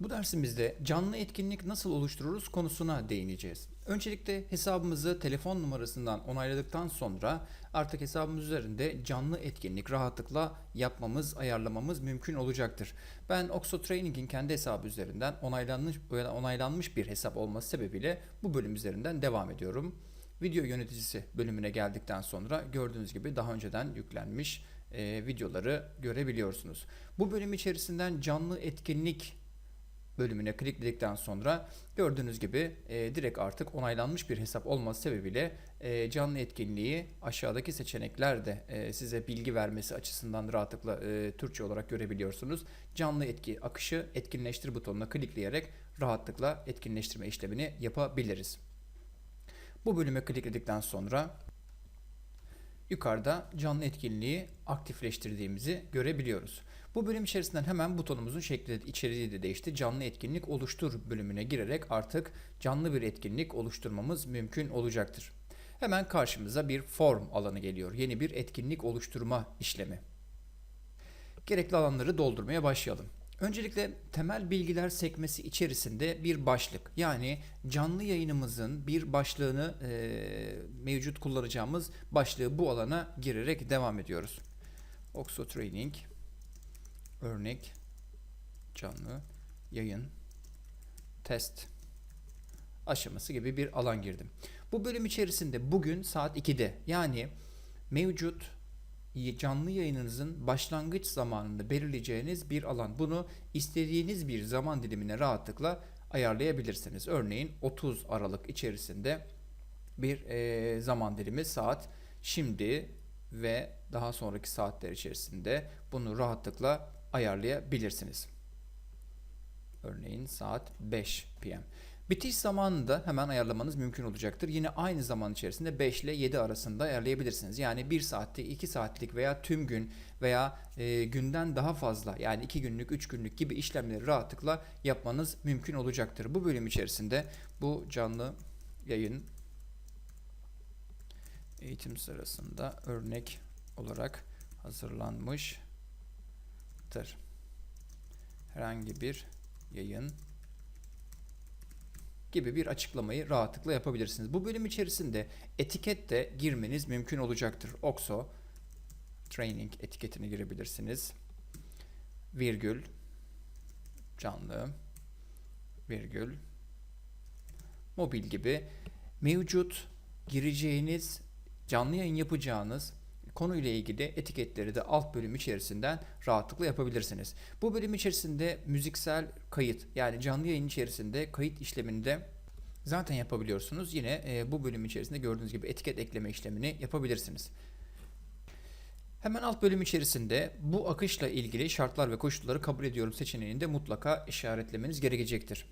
Bu dersimizde canlı etkinlik nasıl oluştururuz konusuna değineceğiz. Öncelikle hesabımızı telefon numarasından onayladıktan sonra artık hesabımız üzerinde canlı etkinlik rahatlıkla yapmamız, ayarlamamız mümkün olacaktır. Ben Oxo Training'in kendi hesabı üzerinden onaylanmış, onaylanmış bir hesap olması sebebiyle bu bölüm üzerinden devam ediyorum. Video yöneticisi bölümüne geldikten sonra gördüğünüz gibi daha önceden yüklenmiş e, videoları görebiliyorsunuz. Bu bölüm içerisinden canlı etkinlik bölümüne klikledikten sonra gördüğünüz gibi e, direkt artık onaylanmış bir hesap olması sebebiyle e, canlı etkinliği aşağıdaki seçeneklerde e, size bilgi vermesi açısından rahatlıkla e, Türkçe olarak görebiliyorsunuz. Canlı etki akışı etkinleştir butonuna klikleyerek rahatlıkla etkinleştirme işlemini yapabiliriz. Bu bölüme klikledikten sonra yukarıda canlı etkinliği aktifleştirdiğimizi görebiliyoruz. Bu bölüm içerisinden hemen butonumuzun şekli içeriği de değişti. Canlı etkinlik oluştur bölümüne girerek artık canlı bir etkinlik oluşturmamız mümkün olacaktır. Hemen karşımıza bir form alanı geliyor. Yeni bir etkinlik oluşturma işlemi. Gerekli alanları doldurmaya başlayalım. Öncelikle temel bilgiler sekmesi içerisinde bir başlık yani canlı yayınımızın bir başlığını e, mevcut kullanacağımız başlığı bu alana girerek devam ediyoruz. Oxo Training örnek canlı yayın test aşaması gibi bir alan girdim. Bu bölüm içerisinde bugün saat 2'de yani mevcut canlı yayınınızın başlangıç zamanında belirleyeceğiniz bir alan. Bunu istediğiniz bir zaman dilimine rahatlıkla ayarlayabilirsiniz. Örneğin 30 Aralık içerisinde bir e, zaman dilimi saat şimdi ve daha sonraki saatler içerisinde bunu rahatlıkla ayarlayabilirsiniz. Örneğin saat 5 PM. Bitiş zamanını da hemen ayarlamanız mümkün olacaktır. Yine aynı zaman içerisinde 5 ile 7 arasında ayarlayabilirsiniz. Yani 1 saatlik, 2 saatlik veya tüm gün veya e, günden daha fazla yani 2 günlük, 3 günlük gibi işlemleri rahatlıkla yapmanız mümkün olacaktır. Bu bölüm içerisinde bu canlı yayın eğitim sırasında örnek olarak hazırlanmıştır. Herhangi bir yayın gibi bir açıklamayı rahatlıkla yapabilirsiniz. Bu bölüm içerisinde etiket de girmeniz mümkün olacaktır. Oxo training etiketini girebilirsiniz. Virgül canlı virgül mobil gibi mevcut gireceğiniz canlı yayın yapacağınız konuyla ilgili etiketleri de alt bölüm içerisinden rahatlıkla yapabilirsiniz. Bu bölüm içerisinde müziksel kayıt yani canlı yayın içerisinde kayıt işlemini de zaten yapabiliyorsunuz. Yine e, bu bölüm içerisinde gördüğünüz gibi etiket ekleme işlemini yapabilirsiniz. Hemen alt bölüm içerisinde bu akışla ilgili şartlar ve koşulları kabul ediyorum seçeneğini de mutlaka işaretlemeniz gerekecektir.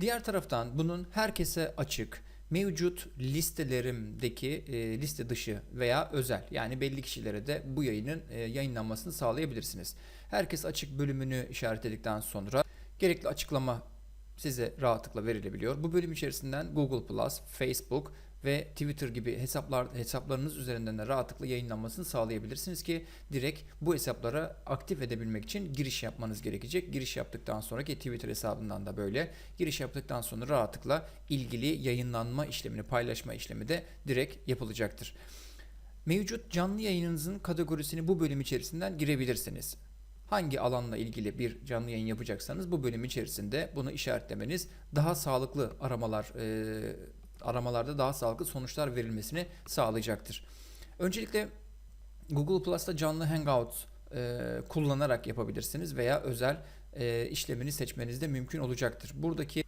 Diğer taraftan bunun herkese açık, mevcut listelerimdeki e, liste dışı veya özel yani belli kişilere de bu yayının e, yayınlanmasını sağlayabilirsiniz. Herkes açık bölümünü işaretledikten sonra gerekli açıklama size rahatlıkla verilebiliyor. Bu bölüm içerisinden Google+, Facebook ve Twitter gibi hesaplar hesaplarınız üzerinden de rahatlıkla yayınlanmasını sağlayabilirsiniz ki direkt bu hesaplara aktif edebilmek için giriş yapmanız gerekecek. Giriş yaptıktan sonraki Twitter hesabından da böyle giriş yaptıktan sonra rahatlıkla ilgili yayınlanma işlemini, paylaşma işlemi de direkt yapılacaktır. Mevcut canlı yayınınızın kategorisini bu bölüm içerisinden girebilirsiniz. Hangi alanla ilgili bir canlı yayın yapacaksanız bu bölüm içerisinde bunu işaretlemeniz daha sağlıklı aramalar e, aramalarda daha sağlıklı sonuçlar verilmesini sağlayacaktır. Öncelikle Google Plus'ta canlı Hangout e, kullanarak yapabilirsiniz veya özel e, işlemini seçmeniz de mümkün olacaktır. Buradaki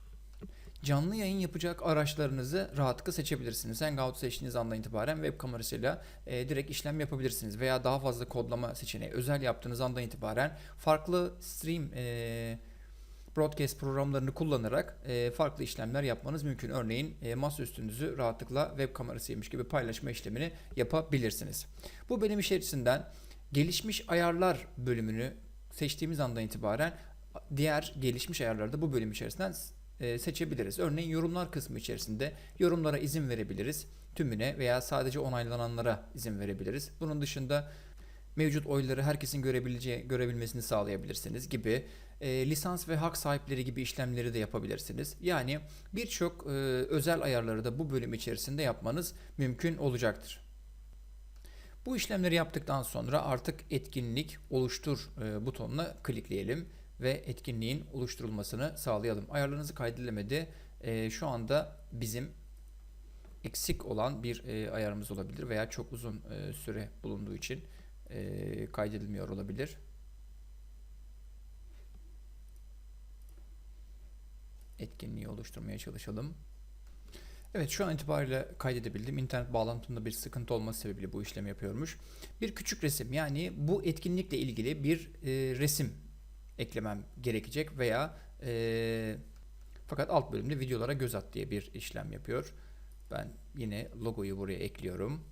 canlı yayın yapacak araçlarınızı rahatlıkla seçebilirsiniz. Hangout seçtiğiniz andan itibaren web kamerasıyla e, direkt işlem yapabilirsiniz veya daha fazla kodlama seçeneği özel yaptığınız andan itibaren farklı stream e, broadcast programlarını kullanarak e, farklı işlemler yapmanız mümkün. Örneğin e, masa üstünüzü rahatlıkla web kamerasıymış gibi paylaşma işlemini yapabilirsiniz. Bu bölüm içerisinden gelişmiş ayarlar bölümünü seçtiğimiz andan itibaren diğer gelişmiş ayarları da bu bölüm içerisinden e, seçebiliriz. Örneğin yorumlar kısmı içerisinde yorumlara izin verebiliriz. Tümüne veya sadece onaylananlara izin verebiliriz. Bunun dışında mevcut oyları herkesin görebileceği, görebilmesini sağlayabilirsiniz gibi e, lisans ve hak sahipleri gibi işlemleri de yapabilirsiniz. Yani birçok e, özel ayarları da bu bölüm içerisinde yapmanız mümkün olacaktır. Bu işlemleri yaptıktan sonra artık etkinlik oluştur e, butonuna klikleyelim ve etkinliğin oluşturulmasını sağlayalım. Ayarlarınızı kaydedilemedi. E, şu anda bizim eksik olan bir e, ayarımız olabilir veya çok uzun süre bulunduğu için e, kaydedilmiyor olabilir. Etkinliği oluşturmaya çalışalım. Evet şu an itibariyle kaydedebildim. İnternet bağlantımda bir sıkıntı olması sebebiyle bu işlemi yapıyormuş. Bir küçük resim yani bu etkinlikle ilgili bir e, resim eklemem gerekecek veya e, fakat alt bölümde videolara göz at diye bir işlem yapıyor. Ben yine logoyu buraya ekliyorum.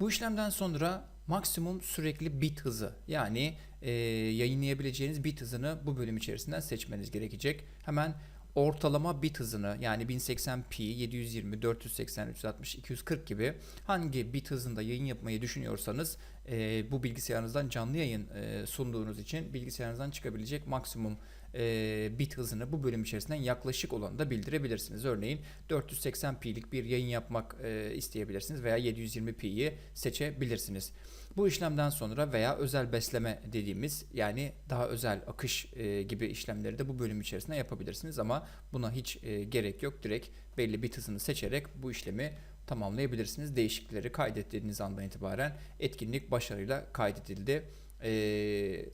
Bu işlemden sonra maksimum sürekli bit hızı yani e, yayınlayabileceğiniz bit hızını bu bölüm içerisinden seçmeniz gerekecek. Hemen ortalama bit hızını yani 1080p, 720, 480, 360, 240 gibi hangi bit hızında yayın yapmayı düşünüyorsanız e, bu bilgisayarınızdan canlı yayın e, sunduğunuz için bilgisayarınızdan çıkabilecek maksimum e, bit hızını bu bölüm içerisinden yaklaşık olanı da bildirebilirsiniz. Örneğin 480p'lik bir yayın yapmak e, isteyebilirsiniz veya 720p'yi seçebilirsiniz. Bu işlemden sonra veya özel besleme dediğimiz yani daha özel akış e, gibi işlemleri de bu bölüm içerisinde yapabilirsiniz ama buna hiç e, gerek yok. Direkt belli bit hızını seçerek bu işlemi tamamlayabilirsiniz. Değişiklikleri kaydettiğiniz andan itibaren etkinlik başarıyla kaydedildi. Eee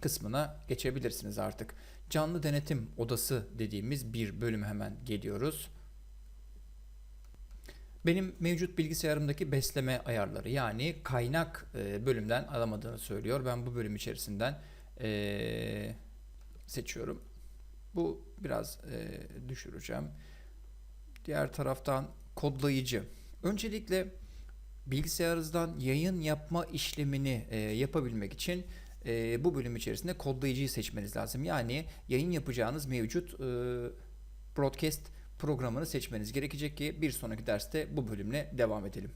kısmına geçebilirsiniz artık. Canlı denetim odası dediğimiz bir bölüme hemen geliyoruz. Benim mevcut bilgisayarımdaki besleme ayarları yani kaynak e, bölümden alamadığını söylüyor. Ben bu bölüm içerisinden e, seçiyorum. Bu biraz e, düşüreceğim. Diğer taraftan kodlayıcı. Öncelikle bilgisayarınızdan yayın yapma işlemini yapabilmek için bu bölüm içerisinde kodlayıcıyı seçmeniz lazım. Yani yayın yapacağınız mevcut e, broadcast programını seçmeniz gerekecek ki bir sonraki derste bu bölümle devam edelim.